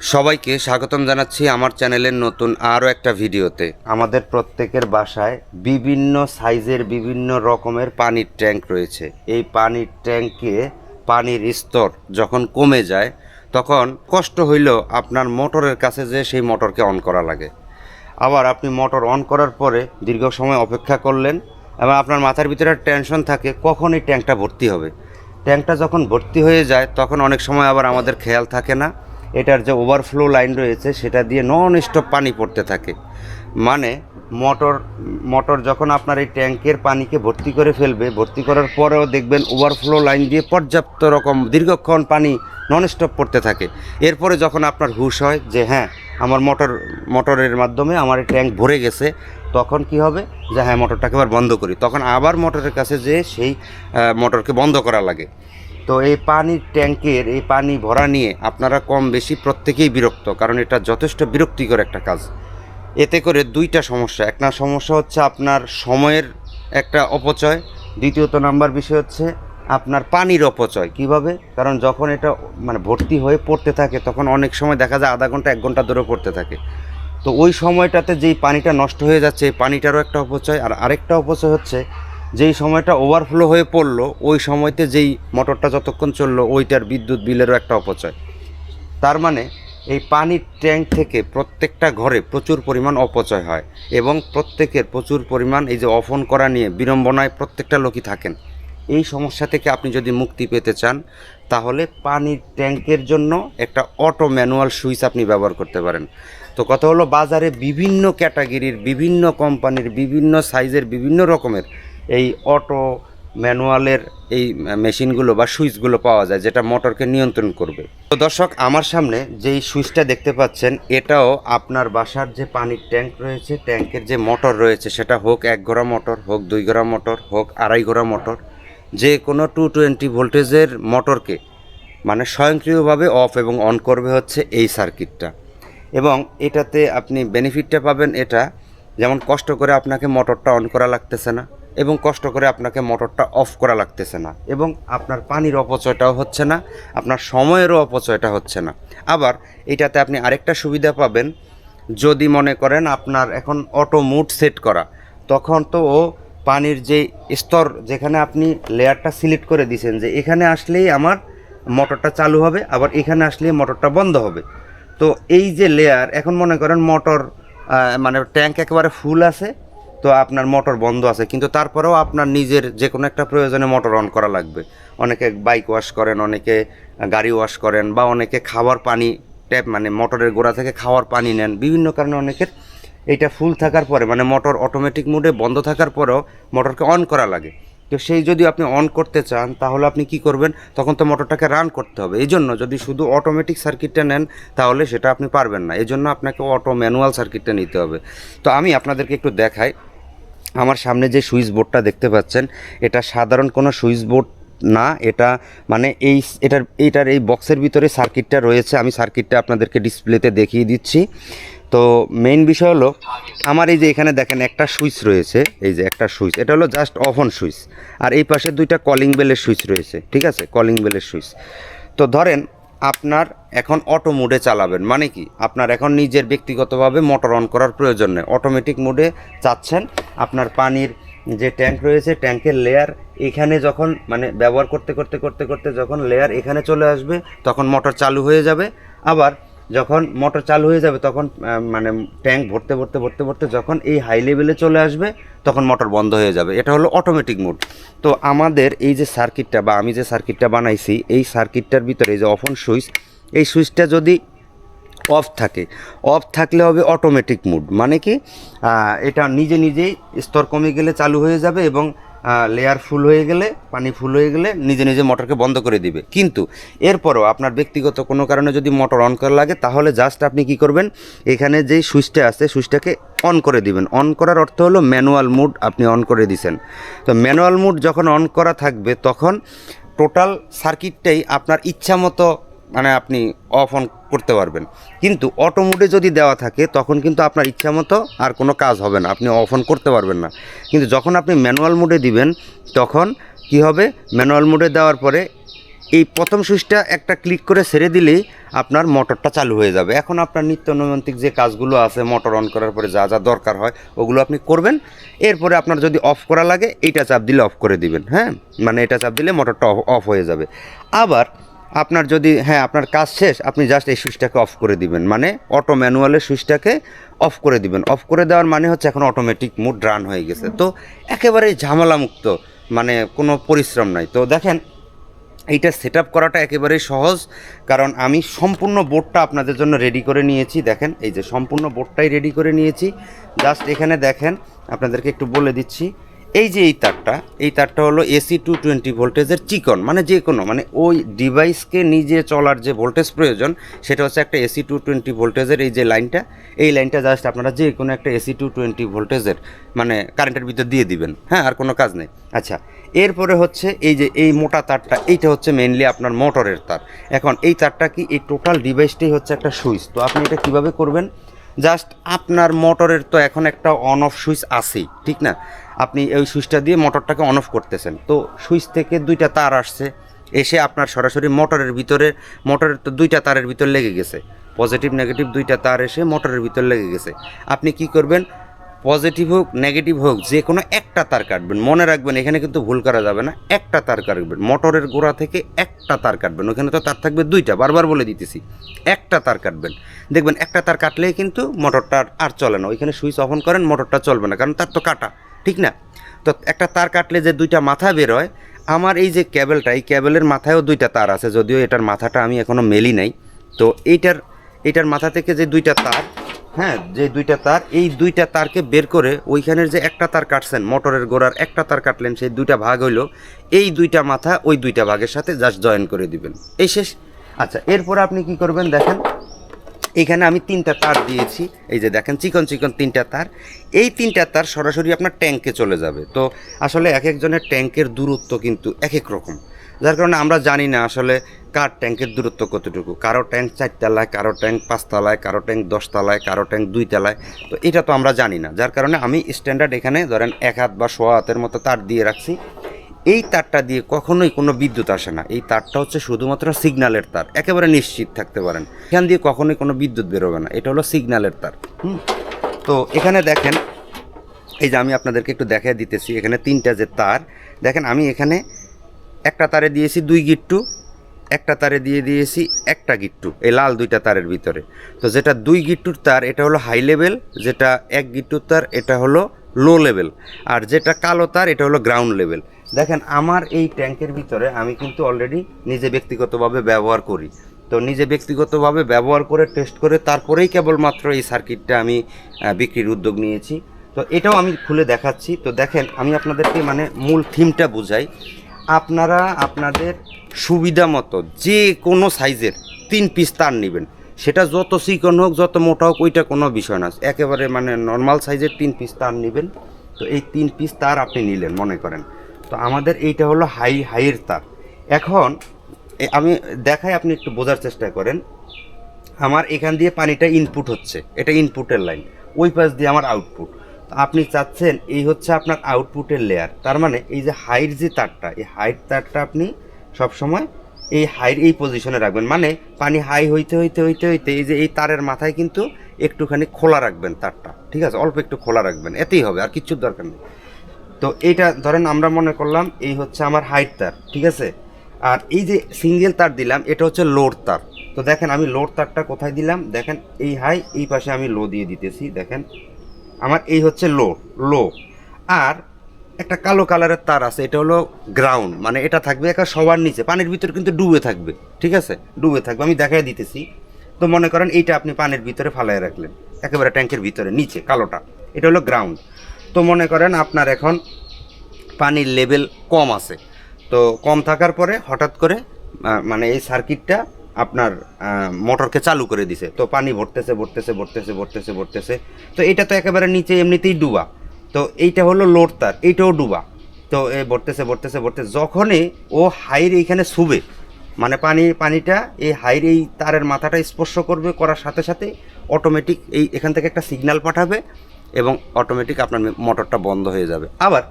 সবাইকে স্বাগতম জানাচ্ছি আমার চ্যানেলের নতুন আরও একটা ভিডিওতে। আমাদের প্রত্যেকের বাসায় বিভিন্ন সাইজের বিভিন্ন রকমের পানির ট্যাঙ্ক রয়েছে। এই পানির ট্যাঙ্কে পানির স্তর যখন কমে যায়, তখন কষ্ট হইলেও আপনার মোটরের কাছে যে সেই মোটরকে অন করা লাগে। আবার আপনি মোটর অন করার পরে দীর্ঘ সময় অপেক্ষা করলেন এবং আপনার মাথার ভিতরে টেনশন থাকে কখন এই ট্যাঙ্কটা ভর্তি হবে। ট্যাঙ্কটা যখন ভর্তি হয়ে যায়, তখন অনেক সময় আবার আমাদের খেয়াল থাকে না। এটার যে ওভারফ্লো লাইন রয়েছে, সেটা দিয়ে নন স্টপ পানি পড়তে থাকে। মানে মোটর মোটর যখন আপনার এই ট্যাঙ্কের পানিকে ভর্তি করে ফেলবে, ভর্তি করার পরেও দেখবেন ওভারফ্লো লাইন দিয়ে পর্যাপ্ত রকম দীর্ঘক্ষণ পানি নন স্টপ পড়তে থাকে। এরপরে যখন আপনার হুশ হয় যে হ্যাঁ আমার মোটর মোটরের মাধ্যমে আমার এই ট্যাঙ্ক ভরে গেছে, তখন কি হবে? যে হ্যাঁ মোটরটাকে আবার বন্ধ করি। তখন আবার মোটরের কাছে যে সেই মোটরকে বন্ধ করা লাগে। তো এই পানির ট্যাঙ্কের, এই পানি ভরা নিয়ে আপনারা কম বেশি প্রত্যেকেই বিরক্ত, কারণ এটা যথেষ্ট বিরক্তিকর একটা কাজ। এতে করে দুইটা সমস্যা। এক না, সমস্যা হচ্ছে আপনার সময়ের একটা অপচয়। দ্বিতীয়ত নাম্বার বিষয় হচ্ছে আপনার পানির অপচয়। কীভাবে? কারণ যখন এটা মানে ভর্তি হয়ে পড়তে থাকে, তখন অনেক সময় দেখা যায় আধা ঘণ্টা, এক ঘণ্টা ধরে পড়তে থাকে। তো ওই সময়টাতে যেই পানিটা নষ্ট হয়ে যাচ্ছে, এই পানিটারও একটা অপচয়। আর আরেকটা অপচয় হচ্ছে যেই সময়টা ওভারফ্লো হয়ে পড়ল, ওই সময়তে যেই মোটরটা যতক্ষণ চলল, ওইটার বিদ্যুৎ বিলেরও একটা অপচয়। তার মানে এই পানির ট্যাঙ্ক থেকে প্রত্যেকটা ঘরে প্রচুর পরিমাণ অপচয় হয় এবং প্রত্যেকের প্রচুর পরিমাণ এই যে অফন করা নিয়ে বিড়ম্বনায় প্রত্যেকটা লোকই থাকেন। এই সমস্যা থেকে আপনি যদি মুক্তি পেতে চান, তাহলে পানির ট্যাঙ্কের জন্য একটা অটো ম্যানুয়াল সুইচ আপনি ব্যবহার করতে পারেন। তো কথা হলো, বাজারে বিভিন্ন ক্যাটাগরির, বিভিন্ন কোম্পানির, বিভিন্ন সাইজের, বিভিন্ন রকমের এই অটো ম্যানুয়ালের এই মেশিনগুলো বা সুইচগুলো পাওয়া যায়, যেটা মোটরকে নিয়ন্ত্রণ করবে। তো দর্শক, আমার সামনে যেই সুইচটা দেখতে পাচ্ছেন, এটাও আপনার বাসার যে পানির ট্যাঙ্ক রয়েছে, ট্যাঙ্কের যে মোটর রয়েছে, সেটা হোক এক ঘোড়া মোটর, হোক দুই ঘোড়া মোটর, হোক আড়াই ঘোড়া মোটর, যে কোনো টু টোয়েন্টি ভোল্টেজের মোটরকে মানে স্বয়ংক্রিয়ভাবে অফ এবং অন করবে হচ্ছে এই সার্কিটটা। এবং এটাতে আপনি বেনিফিটটা পাবেন, এটা যেমন কষ্ট করে আপনাকে মোটরটা অন করা লাগতেছে না এবং কষ্ট করে আপনাকে মোটরটা অফ করা লাগতেছে না এবং আপনার পানির অপচয়টাও হচ্ছে না, আপনার সময়েরও অপচয়টা হচ্ছে না। আবার এটাতে আপনি আরেকটা সুবিধা পাবেন, যদি মনে করেন আপনার এখন অটো মুড সেট করা, তখন তো ও পানির যে স্তর যেখানে আপনি লেয়ারটা সিলেক্ট করে দিয়েছেন যে এখানে আসলেই আমার মোটরটা চালু হবে, আবার এখানে আসলেই মোটরটা বন্ধ হবে। তো এই যে লেয়ার এখন মনে করেন মোটর মানে ট্যাঙ্ক একেবারে ফুল আছে তো আপনার মোটর বন্ধ আছে, কিন্তু তারপরেও আপনার নিজের যে কোনো একটা প্রয়োজনে মোটর অন করা লাগবে। অনেকে বাইক ওয়াশ করেন, অনেকে গাড়ি ওয়াশ করেন, বা অনেকে খাওয়ার পানি ট্যাপ মানে মোটরের গোড়া থেকে খাওয়ার পানি নেন। বিভিন্ন কারণে অনেকের এটা ফুল থাকার পরে মানে মোটর অটোমেটিক মোডে বন্ধ থাকার পরেও মোটরকে অন করা লাগে। তো সেই যদি আপনি অন করতে চান, তাহলে আপনি কি করবেন? তখন তো মোটরটাকে রান করতে হবে। এই জন্য যদি শুধু অটোমেটিক সার্কিটটা নেন, তাহলে সেটা আপনি পারবেন না। এই জন্য আপনাকে অটো ম্যানুয়াল সার্কিটটা নিতে হবে। তো আমি আপনাদেরকে একটু দেখাই। আমার সামনে যে সুইচ বোর্ডটা দেখতে পাচ্ছেন, এটা সাধারণ কোনো সুইচ বোর্ড না, এটা মানে এই এটার এইটার এই বক্সের ভিতরে সার্কিটটা রয়েছে, আমি সার্কিটটা আপনাদেরকে ডিসপ্লেতে দেখিয়ে দিচ্ছি। তো মেইন বিষয় হলো, আমার এই যে এখানে দেখেন একটা সুইচ রয়েছে, এই যে একটা সুইচ, এটা হলো জাস্ট অফ অন সুইচ, আর এই পাশে দুইটা কলিং বেলের সুইচ রয়েছে, ঠিক আছে? কলিং বেলের সুইচ। তো ধরেন আপনার এখন অটো মোডে চালাবেন। মানে কি? আপনার এখন নিজের ব্যক্তিগতভাবে মোটর অন করার প্রয়োজন নেই। অটোমেটিক মোডে চাচ্ছেন আপনার পানির যে ট্যাঙ্ক রয়েছে ট্যাঙ্কের লেয়ার এখানে যখন মানে ব্যবহার করতে করতে করতে করতে যখন লেয়ার এখানে চলে আসবে, তখন মোটর চালু হয়ে যাবে। আবার যখন মোটর চালু হয়ে যাবে, তখন মানে ট্যাঙ্ক ভরতে ভরতে ভরতে ভরতে যখন এই হাই লেভেলে চলে আসবে, তখন মোটর বন্ধ হয়ে যাবে। এটা হলো অটোমেটিক মোড তো আমাদের এই যে সার্কিটটা বা আমি যে সার্কিটটা বানাইছি, এই সার্কিটটার ভিতরে এই যে অফন সুইচ এই সুইচটা যদি অফ থাকে অফ থাকলে হবে অটোমেটিক মুড মানে কি? এটা নিজে, নিজেই স্তর কমে গেলে চালু হয়ে যাবে এবং লেয়ার ফুল হয়ে গেলে, পানি ফুল হয়ে গেলে নিজে নিজে মোটরকে বন্ধ করে দিবে। কিন্তু এরপরও আপনার ব্যক্তিগত কোনো কারণে যদি মোটর অন করা লাগে, তাহলে জাস্ট আপনি কি করবেন? এখানে যেই সুইচটা আছে, সুইচটাকে অন করে দিবেন। অন করার অর্থ হলো ম্যানুয়াল মুড আপনি অন করে দিছেন। তো ম্যানুয়াল মুড যখন অন করা থাকবে, তখন টোটাল সার্কিটটাই আপনার ইচ্ছা মতো মানে আপনি অফ অন করতে পারবেন। কিন্তু অটো মোডে যদি দেওয়া থাকে, তখন কিন্তু আপনার ইচ্ছা মতো আর কোনো কাজ হবে না। আপনি অফ অন করতে পারবেন না। কিন্তু যখন আপনি ম্যানুয়াল মোডে দিবেন, তখন কি হবে? ম্যানুয়াল মোডে দেওয়ার পরে এই প্রথম সুইচটা একটা ক্লিক করে ছেড়ে দিলেই আপনার মোটরটা চালু হয়ে যাবে। এখন আপনার নিত্য নৈমিত্তিক যে কাজগুলো আছে মোটর অন করার পরে যা যা দরকার হয়, ওগুলো আপনি করবেন। এরপরে আপনার যদি অফ করা লাগে, এইটা চাপ দিলে অফ করে দিবেন হ্যাঁ? মানে এটা চাপ দিলে মোটরটা অফ হয়ে যাবে। আবার আপনার যদি হ্যাঁ আপনার কাজ শেষ, আপনি জাস্ট এই সুইচটাকে অফ করে দিবেন। মানে অটো ম্যানুয়ালের সুইচটাকে অফ করে দিবেন। অফ করে দেওয়ার মানে হচ্ছে এখন অটোমেটিক মুড রান হয়ে গেছে। তো একেবারেই ঝামেলামুক্ত মানে কোনো পরিশ্রম নাই। তো দেখেন, এইটা সেট আপ করাটা একেবারেই সহজ, কারণ আমি সম্পূর্ণ বোর্ডটা আপনাদের জন্য রেডি করে নিয়েছি। দেখেন, এই যে সম্পূর্ণ বোর্ডটাই রেডি করে নিয়েছি। জাস্ট এখানে দেখেন, আপনাদেরকে একটু বলে দিচ্ছি। এই যে এই তারটা এই তারটা হলো এসি টু টোয়েন্টি ভোল্টেজের চিকন মানে যে কোনো মানে ওই ডিভাইসকে নিজে চলার যে ভোল্টেজ প্রয়োজন, সেটা হচ্ছে একটা এসি টু টোয়েন্টি ভোল্টেজের এই যে লাইনটা, এই লাইনটা জাস্ট আপনারা যে কোনো একটা এসি টু টোয়েন্টি ভোল্টেজের মানে কারেন্টের ভিতর দিয়ে দিবেন। হ্যাঁ আর কোনো কাজ নেই। আচ্ছা এরপরে হচ্ছে এই যে এই মোটা তারটা, এইটা হচ্ছে মেনলি আপনার মোটরের তার। এখন এই তারটা কি এই টোটাল ডিভাইসটাই হচ্ছে একটা সুইচ? তো আপনি এটা কীভাবে করবেন? জাস্ট আপনার মোটরের তো এখন একটা অন অফ সুইচ আছেই, ঠিক না? আপনি ওই সুইচটা দিয়ে মোটরটাকে অন অফ করতেছেন। তো সুইচ থেকে দুইটা তার আসছে, এসে আপনার সরাসরি মোটরের ভিতরে, মোটরের তো দুইটা তারের ভিতর লেগে গেছে। পজিটিভ নেগেটিভ দুইটা তার এসে মোটরের ভিতর লেগে গেছে। আপনি কি করবেন? পজিটিভ হোক নেগেটিভ হোক, যে কোনো একটা তার কাটবেন। মনে রাখবেন, এখানে কিন্তু ভুল করা যাবে না। একটা তার কাটবেন। মোটরের গোড়া থেকে একটা তার কাটবেন। ওখানে তো তার থাকবে দুইটা। বারবার বলে দিতেছি, একটা তার কাটবেন। দেখবেন, একটা তার কাটলেই কিন্তু মোটরটা আর- চলে না। ওইখানে সুইচ অফন করেন, মোটরটা চলবে না, কারণ তার তো কাটা। ঠিক না? তো একটা তার কাটলে যে দুইটা মাথা বের হয় আমার এই যে ক্যাবেলটা, এই ক্যাবেলের মাথায়ও দুইটা তার আছে, যদিও এটার মাথাটা আমি এখনও মেলি নাই। তো এইটার এইটার মাথা থেকে যে দুইটা তার হ্যাঁ যে দুইটা তার, এই দুইটা তারকে বের করে ওইখানের যে একটা তার কাটছেন, মোটরের গোড়ার একটা তার কাটলেন, সেই দুইটা ভাগ হইল, এই দুইটা মাথা ওই দুইটা ভাগের সাথে জাস্ট জয়েন করে দিবেন। এই শেষ। আচ্ছা এরপর আপনি কি করবেন দেখেন এখানে আমি তিনটা তার দিয়েছি। এই যে দেখেন, চিকন চিকন তিনটা তার। এই তিনটা তার সরাসরি আপনার ট্যাঙ্কে চলে যাবে। তো আসলে এক একজনের ট্যাঙ্কের দূরত্ব কিন্তু এক এক রকম। যার কারণে আমরা জানি না আসলে কার ট্যাঙ্কের দূরত্ব কতটুকু। কারও ট্যাঙ্ক চারতলায়, কারও ট্যাঙ্ক পাঁচতলায়, কারও ট্যাঙ্ক দশতলায়, কারও ট্যাঙ্ক দুইতলায়। তো এটা তো আমরা জানি না। যার কারণে আমি স্ট্যান্ডার্ড এখানে ধরেন এক হাত বা সোয়া হাতের মতো তার দিয়ে রাখছি। এই তারটা দিয়ে কখনোই কোনো বিদ্যুৎ আসে না। এই তারটা হচ্ছে শুধুমাত্র সিগন্যালের তার, একেবারে নিশ্চিত থাকতে পারেন। এখান দিয়ে কখনোই কোনো বিদ্যুৎ বেরোবে না, এটা হলো সিগন্যালের তার, হুম? তো এখানে দেখেন, এই যে আমি আপনাদেরকে একটু দেখাই দিতেছি, এখানে তিনটা যে তার, দেখেন আমি এখানে একটা তারে দিয়েছি দুই গিট্টু, একটা তারে দিয়ে দিয়েছি একটা গিট্টু, এই লাল দুইটা তারের ভিতরে। তো যেটা দুই গিট্টুর তার, এটা হলো হাই লেভেল, যেটা এক গিট্টুর তার, এটা হলো লো লেভেল, আর যেটা কালো তার, এটা হলো গ্রাউন্ড লেভেল। দেখেন, আমার এই ট্যাঙ্কের ভিতরে আমি কিন্তু অলরেডি নিজে ব্যক্তিগতভাবে ব্যবহার করি। তো নিজে ব্যক্তিগতভাবে ব্যবহার করে টেস্ট করে, তারপরেই কেবলমাত্র এই সার্কিটটা আমি বিক্রির উদ্যোগ নিয়েছি। তো এটাও আমি খুলে দেখাচ্ছি। তো দেখেন, আমি আপনাদেরকে মানে মূল থিমটা বুঝাই। আপনারা আপনাদের সুবিধা মতো যে কোনো সাইজের তিন পিস তার নেবেন। সেটা যত চিকন হোক, যত মোটা হোক, ওইটা কোনো বিষয় না। একেবারে মানে নর্মাল সাইজের তিন পিস তার নেবেন। তো এই তিন পিস তার আপনি নিলেন, মনে করেন। তো আমাদের এইটা হলো হাই, হাইয়ের তার এখন আমি দেখাই আপনি একটু বোঝার চেষ্টা করেন। আমার এখান দিয়ে পানিটা ইনপুট হচ্ছে, এটা ইনপুটের লাইন ওই পাশ দিয়ে আমার আউটপুট আপনি চাচ্ছেন এই হচ্ছে আপনার আউটপুটের লেয়ার তার মানে এই যে হাইট যে তারটা এই হাইট তারটা আপনি সবসময় এই হাইট এই পজিশনে রাখবেন। মানে পানি হাই হইতে হইতে হইতে হইতে এই যে এই তারের মাথায় কিন্তু একটুখানি খোলা রাখবেন তারটা। ঠিক আছে? অল্প একটু খোলা রাখবেন। এতেই হবে, আর কিচ্ছুর দরকার নেই। তো এটা ধরেন আমরা মনে করলাম এই হচ্ছে আমার হাইট তার, ঠিক আছে? আর এই যে সিঙ্গেল তার দিলাম, এটা হচ্ছে লোড তার। তো দেখেন আমি লোড তারটা কোথায় দিলাম? দেখেন এই হাই এই পাশে আমি লো দিয়ে দিতেছি, দেখেন। আমার এই হচ্ছে লো লো আর একটা কালো কালারের তার আছে, এটা হলো গ্রাউন্ড মানে এটা থাকবে একা সবার নিচে, পানির ভিতরে কিন্তু ডুবে থাকবে, ঠিক আছে? ডুবে থাকবে, আমি দেখাই দিতেছি। তো মনে করেন এইটা আপনি পানির ভিতরে ফালাই রাখলেন, একেবারে ট্যাঙ্কের ভিতরে, নিচে, কালোটা। এটা হলো গ্রাউন্ড তো মনে করেন আপনার এখন পানির লেভেল কম আছে। তো কম থাকার পরে হঠাৎ করে মানে এই সার্কিটটা আপনার মোটরকে চালু করে দিছে। তো পানি ভরতেছে ভরতেছে ভরতেছে ভরতেছে ভরতেছে। তো এটা তো একেবারে নিচে এমনিতেই ডুবা। তো এইটা হলো লোড তার, এইটাও ডুবা। তো এ ভরতেছে ভরতেছে ভরতেছে। যখনই ও হাইর এইখানে শুবে মানে পানি, পানিটা এই হাইর এই তারের মাথাটা স্পর্শ করবে করার সাথে সাথে অটোমেটিক এই এখান থেকে একটা সিগন্যাল পাঠাবে। এবং অটোমেটিক আপনার মোটরটা বন্ধ হয়ে যাবে। আবার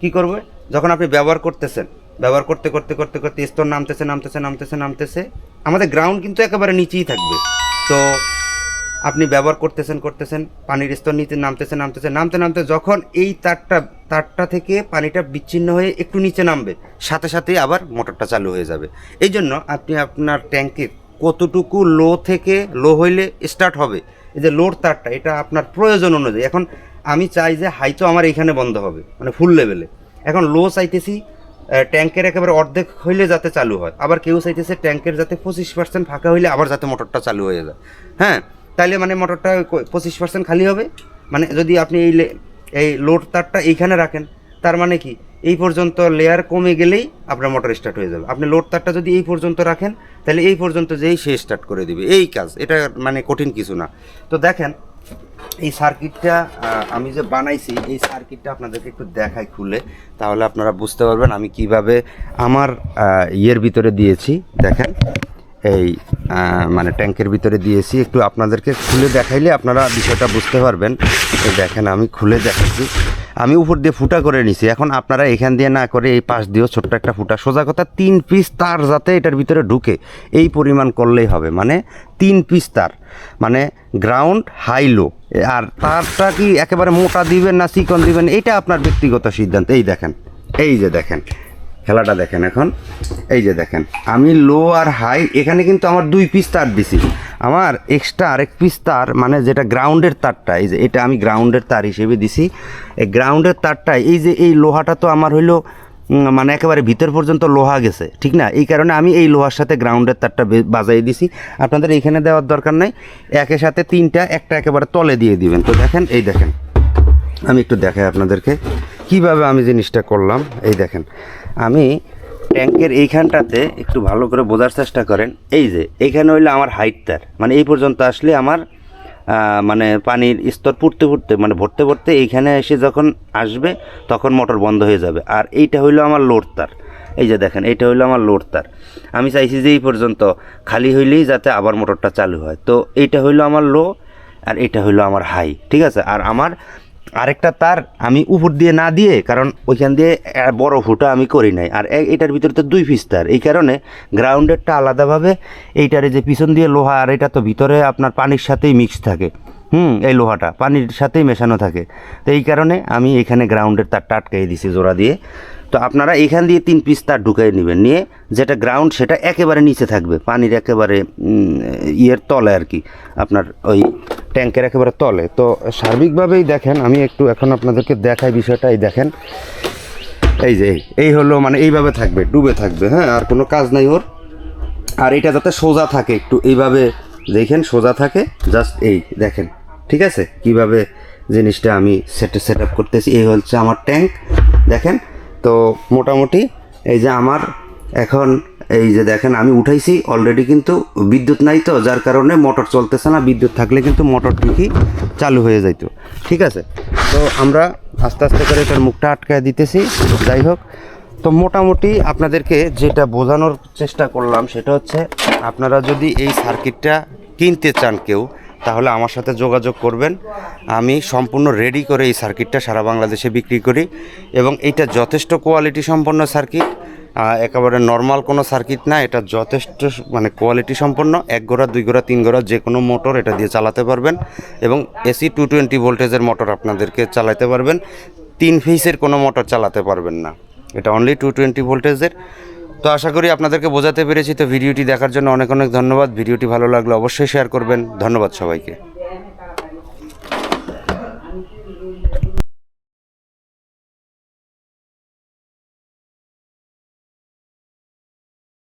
কি করবে? যখন আপনি ব্যবহার করতেছেন, ব্যবহার করতে করতে করতে করতে স্তর নামতেছে নামতেছে নামতেছে নামতেছে, আমাদের গ্রাউন্ড কিন্তু একেবারে নিচেই থাকবে। তো আপনি ব্যবহার করতেছেন করতেছেন, পানির স্তর নিচে নামতেছে নামতেছে, নামতে নামতে যখন এই তারটা তারটা থেকে পানিটা বিচ্ছিন্ন হয়ে একটু নিচে নামবে, সাথে সাথেই আবার মোটরটা চালু হয়ে যাবে। এই জন্য আপনি আপনার ট্যাঙ্কে কতটুকু লো থেকে লো হইলে স্টার্ট হবে এই যে লোড তারটা, এটা আপনার প্রয়োজন অনুযায়ী। এখন আমি চাই যে হাই তো আমার এইখানে বন্ধ হবে মানে ফুল লেভেলে এখন লো চাইতেছি ট্যাঙ্কের একেবারে অর্ধেক হইলে যাতে চালু হয়। আবার কেউ চাইতেছে ট্যাঙ্কের যাতে পঁচিশ পার্সেন্ট ফাঁকা হইলে আবার যাতে মোটরটা চালু হয়ে যায়। হ্যাঁ তাইলে মানে মোটরটা পঁচিশ পার্সেন্ট খালি হবে। মানে যদি আপনি এই এই লোড তারটা এইখানে রাখেন তার মানে কি? এই পর্যন্ত লেয়ার কমে গেলেই আপনার মোটর স্টার্ট হয়ে যাবে। আপনি লোড তারটা যদি এই পর্যন্ত রাখেন, তাহলে এই পর্যন্ত যেই সে স্টার্ট করে দিবে। এই কাজ, এটা মানে কঠিন কিছু না। তো দেখেন, এই সার্কিটটা আমি যে বানাইছি, এই সার্কিটটা আপনাদেরকে একটু দেখাই খুলে, তাহলে আপনারা বুঝতে পারবেন আমি কীভাবে আমার ইয়ের ভিতরে দিয়েছি। দেখেন, এই মানে ট্যাঙ্কের ভিতরে দিয়েছি। একটু আপনাদেরকে খুলে দেখাইলে আপনারা বিষয়টা বুঝতে পারবেন। দেখেন, আমি খুলে দেখাচ্ছি। আমি উপর দিয়ে ফুটা করে নিছি। এখন আপনারা এখান দিয়ে না করে এই পাশ দিয়েও ছোট্ট একটা ফুটা। সোজা কথা, তিন পিস তার যাতে এটার ভিতরে ঢুকে। এই পরিমাণ করলেই হবে। মানে তিন পিস তার। মানে গ্রাউন্ড হাই লো আর তারটা কি একেবারে মোটা দিবেন না চিকন দিবেন? এটা আপনার ব্যক্তিগত সিদ্ধান্ত। এই দেখেন। এই যে দেখেন। খেলাটা দেখেন এখন। এই যে দেখেন, আমি লো আর হাই এখানে কিন্তু আমার দুই পিস তার দিছি। আমার এক্সট্রা আরেক পিস তার মানে যেটা গ্রাউন্ডের তারটা, এই যে এটা আমি গ্রাউন্ডের তার হিসেবে দিছি। এই গ্রাউন্ডের তারটা এই যে এই লোহাটা তো আমার হইল মানে একেবারে ভিতর পর্যন্ত লোহা গেছে, ঠিক না? এই কারণে আমি এই লোহার সাথে গ্রাউন্ডের তারটা বাজাই দিছি। আপনাদের এইখানে দেওয়ার দরকার নাই, একের সাথে তিনটা, একটা একেবারে তলে দিয়ে দিবেন। তো দেখেন, এই দেখেন, আমি একটু দেখাই আপনাদেরকে। কীভাবে আমি জিনিসটা করলাম? এই দেখেন। আমি ট্যাঙ্কের এইখানটাতে একটু ভালো করে বোঝার চেষ্টা করেন। এই যে এইখানে হইল আমার হাইট তার। মানে এই পর্যন্ত আসলে আমার মানে পানির স্তর ফুটতে ফুটতে মানে ভরতে ভরতে এইখানে এসে যখন আসবে, তখন মোটর বন্ধ হয়ে যাবে। আর এইটা হইল আমার লোড তার। এই যে দেখেন, এইটা হইল আমার লোড তার। আমি চাইছি যে এই পর্যন্ত খালি হইলেই যাতে আবার মোটরটা চালু হয়। তো এইটা হইল আমার লো আর এটা হইল আমার হাই ঠিক আছে? আর আমার আরেকটা তার আমি উপর দিয়ে না দিয়ে, কারণ ওইখান দিয়ে বড় ফুটা আমি করি নাই। আর এটার ভিতরে তো দুই পিস তার। এই কারণে গ্রাউন্ডেরটা আলাদাভাবে এইটারে যে পিছন দিয়ে লোহা, আর এটা তো ভিতরে আপনার পানির সাথেই মিক্স থাকে। হুম, এই লোহাটা, পানির সাথেই মেশানো থাকে। তো এই কারণে আমি এখানে গ্রাউন্ডের তারটা আটকাই দিছি জোড়া দিয়ে। তো আপনারা এখান দিয়ে তিন পিস তার ঢুকাই নেবেন। নিয়ে যেটা গ্রাউন্ড সেটা একেবারে নিচে থাকবে। পানির একেবারে ইয়ের তলে আর কি। আপনার ওই ট্যাঙ্কের একেবারে তলে। তো সার্বিকভাবেই দেখেন, আমি একটু এখন আপনাদেরকে দেখাই বিষয়টাই দেখেন। এই যে, এই- হলো মানে এইভাবে থাকবে, ডুবে থাকবে হ্যাঁ? আর কোনো কাজ নাই ওর। আর এটা যাতে সোজা থাকে একটু, এইভাবে দেখেন, সোজা থাকে। জাস্ট এই দেখেন, ঠিক আছে? কীভাবে জিনিসটা আমি সেট সেট আপ করতেছি। এই হচ্ছে আমার ট্যাঙ্ক, দেখেন? তো মোটামুটি এই যে আমার এখন এই যে দেখেন, আমি উঠাইছি অলরেডি কিন্তু বিদ্যুৎ নাই তো, যার কারণে মোটর চলতেছে না, বিদ্যুৎ থাকলে কিন্তু মোটর ঠিকই চালু হয়ে যাইতো। ঠিক আছে? তো আমরা আস্তে আস্তে করে এটার মুখটা আটকায় দিতেছি যাই হোক। তো মোটামুটি আপনাদেরকে যেটা বোঝানোর চেষ্টা করলাম, সেটা হচ্ছে আপনারা যদি এই সার্কিটটা কিনতে চান কেউ তাহলে আমার সাথে যোগাযোগ করবেন। আমি সম্পূর্ণ রেডি করে এই সার্কিটটা সারা বাংলাদেশে বিক্রি করি এবং এটা যথেষ্ট কোয়ালিটি সম্পন্ন সার্কিট একেবারে নর্মাল কোনো সার্কিট না, এটা যথেষ্ট মানে কোয়ালিটি সম্পন্ন। এক গোড়া, দুই গোড়া, তিন গোড়া যে কোনো মোটর এটা দিয়ে চালাতে পারবেন এবং এসি টু টোয়েন্টি ভোল্টেজের মোটর আপনাদেরকে চালাতে পারবেন। তিন ফেসের কোনো মোটর চালাতে পারবেন না। এটা অনলি টু টোয়েন্টি ভোল্টেজের তো আশা করি আপনাদেরকে বোঝাতে পেরেছি। তো ভিডিওটি দেখার জন্য অনেক অনেক ধন্যবাদ। ভিডিওটি ভালো লাগলে অবশ্যই শেয়ার করবেন। ধন্যবাদ সবাইকে।